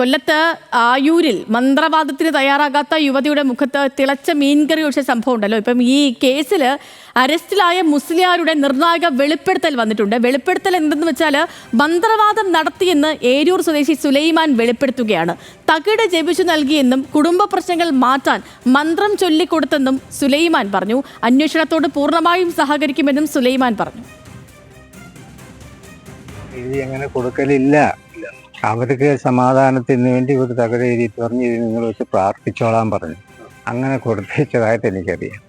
കൊല്ലത്ത് ആയൂരിൽ മന്ത്രവാദത്തിന് തയ്യാറാകാത്ത യുവതിയുടെ മുഖത്ത് തിളച്ച മീൻകറി ഒഴിച്ച സംഭവം ഉണ്ടല്ലോ. ഇപ്പം ഈ കേസിൽ അറസ്റ്റിലായ മുസ്ലിയാരുടെ നിർണായക വെളിപ്പെടുത്തൽ വന്നിട്ടുണ്ട്. വെളിപ്പെടുത്തൽ എന്തെന്ന് വെച്ചാൽ മന്ത്രവാദം നടത്തിയെന്ന് ഏരൂർ സ്വദേശി സുലൈമാൻ വെളിപ്പെടുത്തുകയാണ്. തകിട് ജപിച്ചു നൽകിയെന്നും കുടുംബ പ്രശ്നങ്ങൾ മാറ്റാൻ മന്ത്രം ചൊല്ലിക്കൊടുത്തെന്നും സുലൈമാൻ പറഞ്ഞു. അന്വേഷണത്തോട് പൂർണമായും സഹകരിക്കുമെന്നും സുലൈമാൻ പറഞ്ഞു. എഴുതി അങ്ങനെ കൊടുക്കലില്ല. അവർക്ക് സമാധാനത്തിന് വേണ്ടി ഒരു തകര എഴുതിയിട്ട് പറഞ്ഞ് ഇത് നിങ്ങൾ വെച്ച് പ്രാർത്ഥിച്ചോളാൻ പറഞ്ഞു. അങ്ങനെ കൊടുത്തയച്ചതായിട്ട് എനിക്കറിയാം.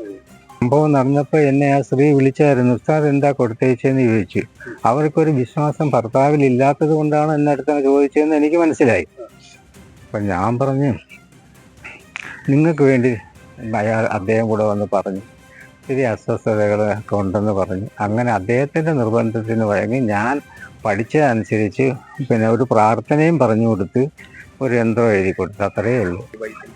സംഭവം നടന്നപ്പോൾ എന്നെ ആ സ്ത്രീ വിളിച്ചായിരുന്നു സാർ എന്താ കൊടുത്തയച്ചെന്ന് ചോദിച്ചു. അവർക്കൊരു വിശ്വാസം ഭർത്താവിൽ ഇല്ലാത്തത് കൊണ്ടാണ് എന്നെ ചോദിച്ചതെന്ന് എനിക്ക് മനസ്സിലായി. അപ്പം ഞാൻ പറഞ്ഞു നിങ്ങൾക്ക് വേണ്ടി അയാൾ അദ്ദേഹം കൂടെ വന്ന് പറഞ്ഞു ഇത്തിരി അസ്വസ്ഥതകളൊക്കെ ഉണ്ടെന്ന് പറഞ്ഞു. അങ്ങനെ അദ്ദേഹത്തിന്റെ നിർബന്ധത്തിന് വഴങ്ങി ഞാൻ പഠിച്ചതനുസരിച്ച് പിന്നെ ഒരു പ്രാർത്ഥനയും പറഞ്ഞു കൊടുത്ത് ഒരു യന്ത്രം എഴുതി കൊടുത്തു അത്രയേ ഉള്ളൂ.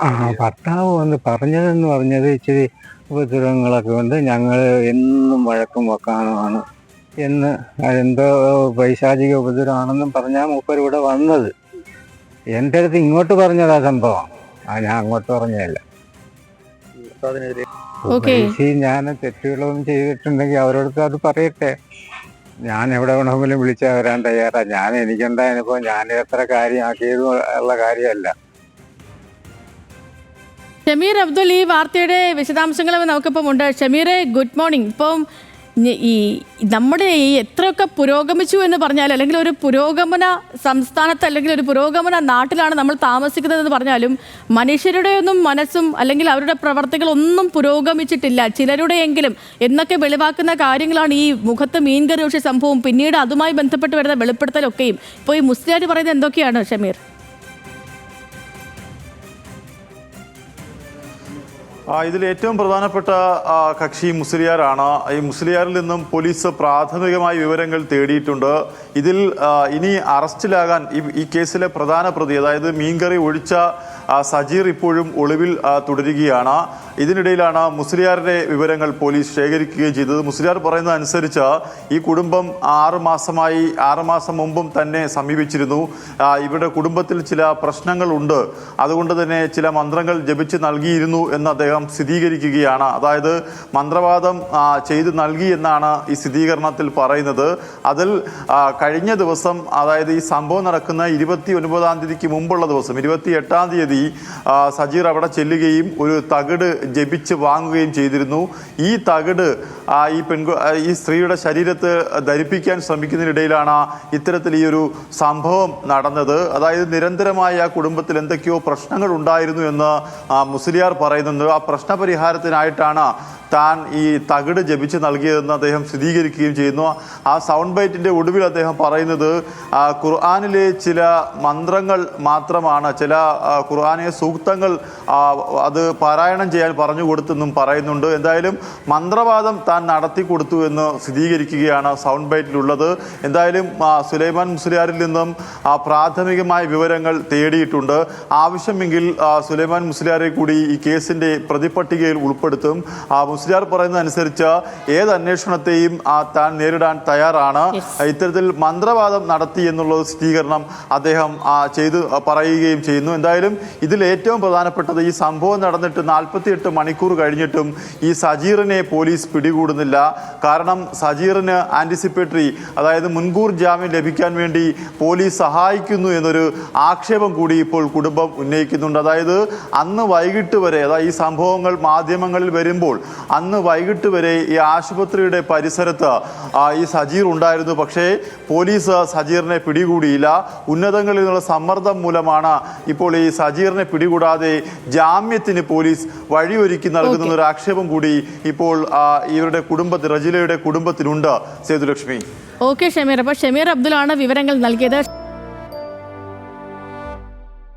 ആ ഭർത്താവ് വന്ന് പറഞ്ഞതെന്ന് പറഞ്ഞത് ഇച്ചിരി ഉപദ്രവങ്ങളൊക്കെ കൊണ്ട് ഞങ്ങൾ എന്നും വഴക്കും വെക്കാനുമാണ് എന്ന് എന്തോ പൈശാചിക ഉപദ്രവമാണെന്നും പറഞ്ഞാൽ മൂപ്പർ ഇവിടെ വന്നത്. എന്റെ അടുത്ത് ഇങ്ങോട്ട് പറഞ്ഞതാ സംഭവം. ആ ഞാൻ അങ്ങോട്ട് പറഞ്ഞതല്ല. ഓക്കേ. ഞാൻ തെറ്റുകളൊന്നും ചെയ്തിട്ടുണ്ടെങ്കിൽ അവരോടത്ത് അത് പറയട്ടെ. ഞാൻ എവിടെ വേണമെങ്കിലും വിളിച്ചാൽ വരാൻ തയ്യാറാ. ഞാൻ എനിക്കെന്താ അനുഭവം? ഞാൻ എത്ര കാര്യമാക്കിയത് ഉള്ള കാര്യമല്ല. ഷമീർ അബ്ദുൽ ഈ വാർത്തയുടെ വിശദാംശങ്ങൾ നമുക്കിപ്പം ഉണ്ട്. ഷമീറെ ഗുഡ് മോർണിംഗ്. ഇപ്പം ഈ നമ്മുടെ ഈ എത്രയൊക്കെ പുരോഗമിച്ചു എന്ന് പറഞ്ഞാൽ അല്ലെങ്കിൽ ഒരു പുരോഗമന സംസ്ഥാനത്ത് അല്ലെങ്കിൽ ഒരു പുരോഗമന നാട്ടിലാണ് നമ്മൾ താമസിക്കുന്നത് എന്ന് പറഞ്ഞാലും മനുഷ്യരുടെ ഒന്നും മനസ്സും അല്ലെങ്കിൽ അവരുടെ പ്രവർത്തികളൊന്നും പുരോഗമിച്ചിട്ടില്ല. ചിലരുടെയെങ്കിലും എന്നൊക്കെ വെളിവാക്കുന്ന കാര്യങ്ങളാണ് ഈ മുഖത്ത് മീൻകറി ഒഴിച്ച സംഭവം പിന്നീട് അതുമായി ബന്ധപ്പെട്ട് വരുന്ന വെളിപ്പെടുത്തലൊക്കെയും. ഇപ്പോൾ ഈ മുസ്ലിയാർ പറയുന്നത് എന്തൊക്കെയാണ് ഷമീർ? ഇതിൽ ഏറ്റവും പ്രധാനപ്പെട്ട കക്ഷി മുസ്ലിയാരാണ്. ഈ മുസ്ലിയാരിൽ നിന്നും പോലീസ് പ്രാഥമികമായി വിവരങ്ങൾ തേടിയിട്ടുണ്ട്. ഇതിൽ ഇനി അറസ്റ്റിലാകാൻ ഈ കേസിലെ പ്രധാന പ്രതി അതായത് മീൻകറി ഒഴിച്ച സജീർ ഇപ്പോഴും ഒളിവിൽ തുടരുകയാണ്. ഇതിനിടയിലാണ് മുസ്ലിയാരുടെ വിവരങ്ങൾ പോലീസ് ശേഖരിക്കുകയും ചെയ്തത്. മുസ്ലിയാർ പറയുന്നത് അനുസരിച്ച് ഈ കുടുംബം ആറ് മാസമായി ആറ് മാസം മുമ്പും തന്നെ സമീപിച്ചിരുന്നു. ഇവരുടെ കുടുംബത്തിൽ ചില പ്രശ്നങ്ങളുണ്ട്. അതുകൊണ്ട് തന്നെ ചില മന്ത്രങ്ങൾ ജപിച്ച് നൽകിയിരുന്നു എന്ന് അദ്ദേഹം സ്ഥിരീകരിക്കുകയാണ്. അതായത് മന്ത്രവാദം ചെയ്തു നൽകി എന്നാണ് ഈ സ്ഥിരീകരണത്തിൽ പറയുന്നത്. അതിൽ കഴിഞ്ഞ ദിവസം അതായത് ഈ സംഭവം നടക്കുന്ന ഇരുപത്തി ഒൻപതാം തീയതിക്ക് മുമ്പുള്ള ദിവസം ഇരുപത്തി എട്ടാം തീയതി സജീർ അവിടെ ചെല്ലുകയും ഒരു തകിട് ജപിച്ച് വാങ്ങുകയും ചെയ്തിരുന്നു. ഈ തകിട് ഈ പെൺകു ഈ സ്ത്രീയുടെ ശരീരത്ത് ധരിപ്പിക്കാൻ ശ്രമിക്കുന്നതിനിടയിലാണ് ഇത്തരത്തിൽ ഈ ഒരു സംഭവം നടന്നത്. അതായത് നിരന്തരമായി ആ കുടുംബത്തിൽ എന്തൊക്കെയോ പ്രശ്നങ്ങൾ ഉണ്ടായിരുന്നു എന്ന് മുസ്ലിയാർ പറയുന്നുണ്ട്. ആ പ്രശ്നപരിഹാരത്തിനായിട്ടാണ് താൻ ഈ തകിട് ജപിച്ച് നൽകിയതെന്ന് അദ്ദേഹം സ്ഥിരീകരിക്കുകയും ചെയ്യുന്നു. ആ സൗണ്ട് ബൈറ്റിന്റെ ഒടുവിൽ അദ്ദേഹം പറയുന്നത് ഖുർആാനിലെ ചില മന്ത്രങ്ങൾ മാത്രമാണ് ചില ഖുർആാനിലെ സൂക്തങ്ങൾ അത് പാരായണം ചെയ്യാൻ പറഞ്ഞു കൊടുത്തെന്നും പറയുന്നുണ്ട്. എന്തായാലും മന്ത്രവാദം താൻ നടത്തി കൊടുത്തു എന്ന് സ്ഥിരീകരിക്കുകയാണ് സൗണ്ട് ബൈറ്റിലുള്ളത് എന്തായാലും സുലൈമാൻ മുസ്ലിയാരിൽ നിന്നും പ്രാഥമികമായ വിവരങ്ങൾ തേടിയിട്ടുണ്ട്. ആവശ്യമെങ്കിൽ സുലൈമാൻ മുസ്ലിയാരെ കൂടി ഈ കേസിന്റെ പ്രതിപട്ടികയിൽ ഉൾപ്പെടുത്തും. മുസ്ലിയാർ പറയുന്നതനുസരിച്ച് ഏത് അന്വേഷണത്തെയും താൻ നേരിടാൻ തയ്യാറാണ്. ഇത്തരത്തിൽ മന്ത്രവാദം നടത്തി എന്നുള്ള സ്ഥിരീകരണം അദ്ദേഹം ആ, ചെയ്തു പറയുകയും ചെയ്യുന്നു. എന്തായാലും ഇതിൽ ഏറ്റവും പ്രധാനപ്പെട്ടത് ഈ സംഭവം നടന്നിട്ട് നാൽപ്പത്തിയെട്ട് മണിക്കൂർ കഴിഞ്ഞിട്ടും ഈ സജീറിനെ പോലീസ് പിടികൂടുന്നില്ല. കാരണം സജീറിന് ആന്റിസിപ്പേറ്ററി അതായത് മുൻകൂർ ജാമ്യം ലഭിക്കാൻ വേണ്ടി പോലീസ് സഹായിക്കുന്നു എന്നൊരു ആക്ഷേപം കൂടി ഇപ്പോൾ കുടുംബം ഉന്നയിക്കുന്നുണ്ട്. അതായത് അന്ന് വൈകിട്ട് വരെ അതായത് ഈ സംഭവങ്ങൾ മാധ്യമങ്ങളിൽ വരുമ്പോൾ അന്ന് വൈകിട്ട് വരെ ഈ ആശുപത്രിയുടെ പരിസരത്ത് ഈ സജീർ ഉണ്ടായിരുന്നു. പക്ഷേ പോലീസ് സജീറിനെ പിടികൂടിയില്ല. ഉന്നതങ്ങളിൽ നിന്നുള്ള സമ്മർദ്ദം മൂലമാണ് ഇപ്പോൾ ഈ സജീറിനെ പിടികൂടാതെ ജാമ്യത്തിന് പോലീസ് വഴിയൊരുക്കി നൽകുന്ന ഒരു ആക്ഷേപം കൂടി ഇപ്പോൾ ഇവരുടെ കുടുംബത്തിൽ റജിലയുടെ കുടുംബത്തിനുണ്ട് സേതുലക്ഷ്മി. ഓക്കെ ഷമീർ. അപ്പോൾ ഷമീർ അബ്ദുലാണ് വിവരങ്ങൾ നൽകിയത്.